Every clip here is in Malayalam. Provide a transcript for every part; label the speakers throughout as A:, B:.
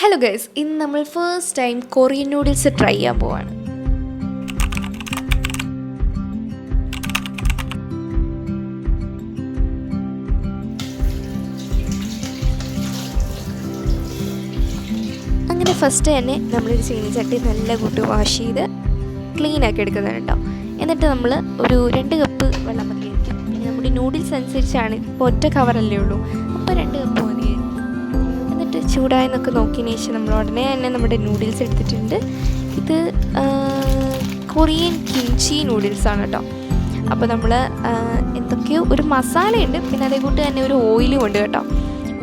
A: ഹലോ ഗൈസ് ഇന്ന് നമ്മൾ first time Korean noodles try ചെയ്യാൻ പോവാണ്. അങ്ങനെ ഫസ്റ്റ് തന്നെ നമ്മളൊരു ചീനിച്ചട്ടി നല്ല കൂട്ട് വാഷ് ചെയ്ത് ക്ലീൻ ആക്കി എടുക്കുന്നതാണ് കേട്ടോ. എന്നിട്ട് നമ്മൾ ഒരു രണ്ട് കപ്പ് വെള്ളം മതി നമ്മുടെ നൂഡിൽസ് അനുസരിച്ചാണ് ഇപ്പോൾ ഒറ്റ കവറല്ലേ ഉള്ളൂ. അപ്പോൾ രണ്ട് ചൂടായെന്നൊക്കെ നോക്കിയതിന് ശേഷം നമ്മൾ ഉടനെ തന്നെ നമ്മുടെ നൂഡിൽസ് എടുത്തിട്ടുണ്ട്. ഇത് കൊറിയൻ കിംചി നൂഡിൽസ് ആണ് കേട്ടോ. അപ്പോൾ നമ്മൾ എന്തൊക്കെയോ ഒരു മസാലയുണ്ട് പിന്നെ അതേ കൂട്ട് തന്നെ ഒരു ഓയിലും ഉണ്ട് കേട്ടോ.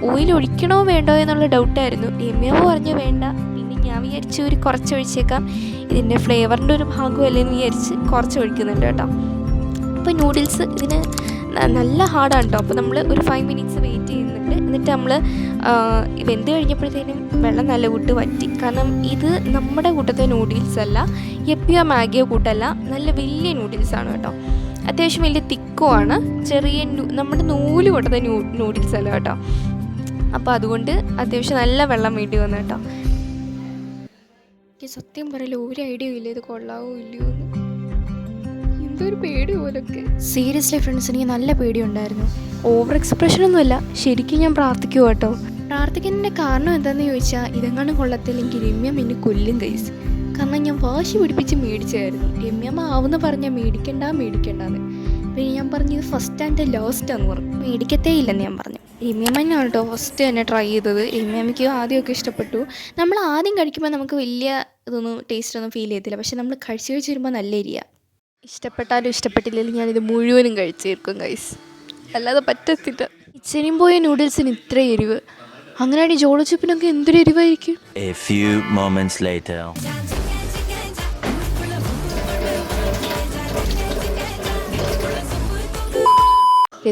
A: ഓയിൽ ഒഴിക്കണോ വേണ്ടോ എന്നുള്ള ഡൗട്ടായിരുന്നു എമ്മയോ പറഞ്ഞു വേണ്ട. പിന്നെ ഞാൻ വിചാരിച്ച് ഒരു കുറച്ച് ഒഴിച്ചേക്കാം. ഇതിന്റെ ഫ്ലേവറിന്റെ ഒരു ഭാഗമല്ലേ എന്ന് വിചാരിച്ച് കുറച്ച് ഒഴിക്കുന്നുണ്ട് കേട്ടോ. അപ്പോൾ നൂഡിൽസ് ഇതിന് നല്ല ഹാർഡാണ് കേട്ടോ. അപ്പോൾ നമ്മൾ ഒരു ഫൈവ് മിനിറ്റ്സ് വെയിറ്റ് ചെയ്യുന്നുണ്ട്. എന്നിട്ട് നമ്മൾ വെന്ത് കഴിഞ്ഞപ്പോഴത്തേനും വെള്ളം നല്ല കൂട്ട് വറ്റി. കാരണം ഇത് നമ്മുടെ കൂട്ടത്തെ നൂഡിൽസ് അല്ല എപ്പിയോ മാഗിയോ കൂട്ടല്ല നല്ല വലിയ നൂഡിൽസ് ആണ് കേട്ടോ. അത്യാവശ്യം വലിയ തിക്കുമാണ് ചെറിയ നമ്മുടെ നൂൽ കൂട്ടത്തെ നൂ നൂഡിൽസ് അല്ല കേട്ടോ. അപ്പോൾ അതുകൊണ്ട് അത്യാവശ്യം നല്ല വെള്ളം വേണ്ടി വന്നു കേട്ടോ. എനിക്ക് സത്യം പറയില്ല ഒരു ഐഡിയ ഇല്ല ഇത് കൊള്ളാവോ ഇല്ലയോ എന്ന്. എന്തൊരു പേടി പോലൊക്കെ. സീരിയസ്ലി ഫ്രണ്ട്സ് എനിക്ക് നല്ല പേടിയുണ്ടായിരുന്നു. ഓവർ എക്സ്പ്രഷൻ ഒന്നുമല്ല ശരിക്കും ഞാൻ പ്രാർത്ഥിക്കുക കേട്ടോ. പ്രാർത്ഥിക്കുന്നതിന്റെ കാരണം എന്താണെന്ന് ചോദിച്ചാൽ ഇതെങ്ങാനും കൊള്ളത്തില്ലെങ്കിൽ രമ്യ എന്നെ കൊല്ലും കൈസ് കാരണം ഞാൻ വാശി പിടിപ്പിച്ച് മേടിച്ചായിരുന്നു രമ്യമ്മ ആവുന്ന പറഞ്ഞാൽ മേടിക്കണ്ട മേടിക്കണ്ടെന്ന്. പിന്നെ ഞാൻ പറഞ്ഞു ഇത് ഫസ്റ്റ് ആൻഡ് ലാസ്റ്റ് എന്ന് പറഞ്ഞു. മേടിക്കത്തേ ഇല്ലെന്ന് ഞാൻ പറഞ്ഞു. രമ്യമ്മ കേട്ടോ ഫസ്റ്റ് തന്നെ ട്രൈ ചെയ്തത്. രമ്യമ്മയ്ക്ക് ആദ്യമൊക്കെ ഇഷ്ടപ്പെട്ടു. നമ്മൾ ആദ്യം കഴിക്കുമ്പോൾ നമുക്ക് വലിയ ഇതൊന്നും ടേസ്റ്റ് ഒന്നും ഫീൽ ചെയ്തില്ല പക്ഷെ നമ്മൾ കഴിച്ചു കഴിച്ച് വരുമ്പോൾ നല്ല ഏരിയ ഇഷ്ടപ്പെട്ടാലും ഇഷ്ടപ്പെട്ടില്ലെങ്കിലും ഞാനിത് മുഴുവനും കഴിച്ചു തീർക്കും ഗൈസ് അല്ലാതെ പറ്റത്തില്ല. കിച്ചനും പോയ നൂഡിൽസിന് ഇത്ര എരിവ്. അങ്ങനെയാണെങ്കിൽ ജോളോ ചിപ്പിനൊക്കെ എന്തൊരു എരിവായിരിക്കും?
B: A few moments later.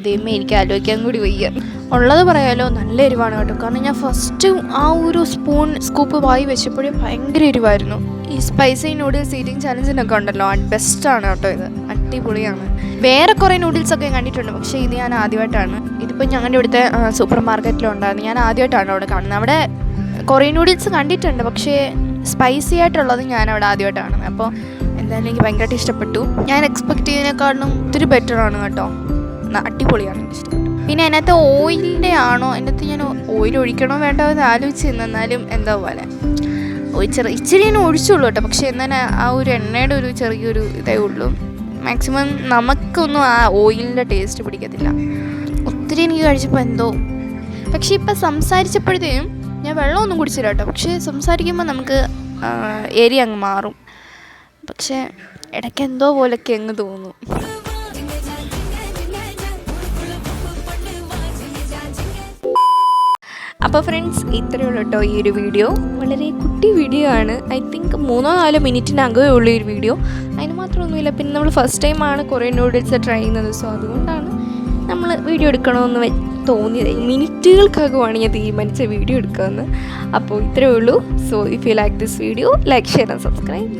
A: ദൈവമേ എനിക്ക് ആലോചിക്കാൻ കൂടി വയ്യ. ഉള്ളത് പറയാലോ നല്ല എരിവാണ് കേട്ടോ. കാരണം ഞാൻ ഫസ്റ്റ് ആ ഒരു സ്പൂൺ സ്കൂപ്പ് വായി വെച്ചപ്പോഴേ ഭയങ്കര എരിവായിരുന്നു. ഈ സ്പൈസി നൂഡിൽസ് ഈറ്റിംഗ് ചാലഞ്ചിനൊക്കെ ഉണ്ടല്ലോ ബെസ്റ്റാണ് കേട്ടോ ഇത്. അടിപൊളിയാണ്. വേറെ കുറേ നൂഡിൽസ് ഒക്കെ കണ്ടിട്ടുണ്ട് പക്ഷേ ഇത് ഞാൻ ആദ്യമായിട്ടാണ്. ഇതിപ്പോൾ ഞങ്ങളുടെ ഇവിടുത്തെ സൂപ്പർ മാർക്കറ്റിലുണ്ടായിരുന്നു ഞാൻ ആദ്യമായിട്ടാണ് അവിടെ കാണുന്നത്. അവിടെ കുറേ നൂഡിൽസ് കണ്ടിട്ടുണ്ട് പക്ഷേ സ്പൈസി ആയിട്ടുള്ളത് ഞാൻ അവിടെ ആദ്യമായിട്ടാണ്. അപ്പോൾ എന്തായാലും എനിക്ക് ഭയങ്കരമായിട്ട് ഇഷ്ടപ്പെട്ടു. ഞാൻ എക്സ്പെക്ട് ചെയ്യുന്നതിനേക്കാളും ഒത്തിരി ബെറ്റർ ആണ് കേട്ടോ. അടിപൊളിയാണ്. ഇഷ്ടപ്പെട്ടു പിന്നെ അതിനകത്ത് ഓയിലിന്റെ ആണോ? അതിനകത്ത് ഞാൻ ഓയിൽ ഒഴിക്കണോ വേണ്ടോ എന്ന് ആലോചിച്ച് എന്നാലും എന്താ പോലെ. ചെറിയ ഇച്ചിരി ഞാൻ ഒഴിച്ചുള്ളൂ കേട്ടോ പക്ഷേ എന്നാൽ ആ ഒരു എണ്ണയുടെ ഒരു ചെറിയൊരു ഇതേ ഉള്ളൂ. മാക്സിമം നമുക്കൊന്നും ആ ഓയിലിന്റെ ടേസ്റ്റ് പിടിക്കത്തില്ല. ഒത്തിരി എനിക്ക് കഴിച്ചപ്പോൾ എന്തോ. പക്ഷേ ഇപ്പം സംസാരിച്ചപ്പോഴത്തേനും ഞാൻ വെള്ളമൊന്നും കുടിച്ചില്ല കേട്ടോ. പക്ഷേ സംസാരിക്കുമ്പോൾ നമുക്ക് ഏരിയ അങ്ങ് മാറും. പക്ഷേ ഇടയ്ക്ക് എന്തോ പോലൊക്കെ അങ്ങ് തോന്നും. അപ്പോൾ ഫ്രണ്ട്സ് ഇത്രയേ ഉള്ളൂ കേട്ടോ ഈ ഒരു വീഡിയോ വളരെ കുട്ടി വീഡിയോ ആണ്. ഐ തിങ്ക് മൂന്നോ നാലോ മിനിറ്റിനകമേ ഉള്ളൂ ഈ ഒരു വീഡിയോ അതിന് മാത്രമൊന്നുമില്ല. പിന്നെ നമ്മൾ ഫസ്റ്റ് ആണ് കുറേ നൂഡിൽസ് ട്രൈ ചെയ്യുന്നത്. സോ അതുകൊണ്ടാണ് നമ്മൾ വീഡിയോ എടുക്കണമെന്ന് തോന്നിയത്. മിനിറ്റുകൾക്കകമാണ് ഞാൻ തീരുമാനിച്ച വീഡിയോ എടുക്കുമെന്ന് അപ്പോൾ ഇത്രയേ ഉള്ളൂ. So if you like this video like share and subscribe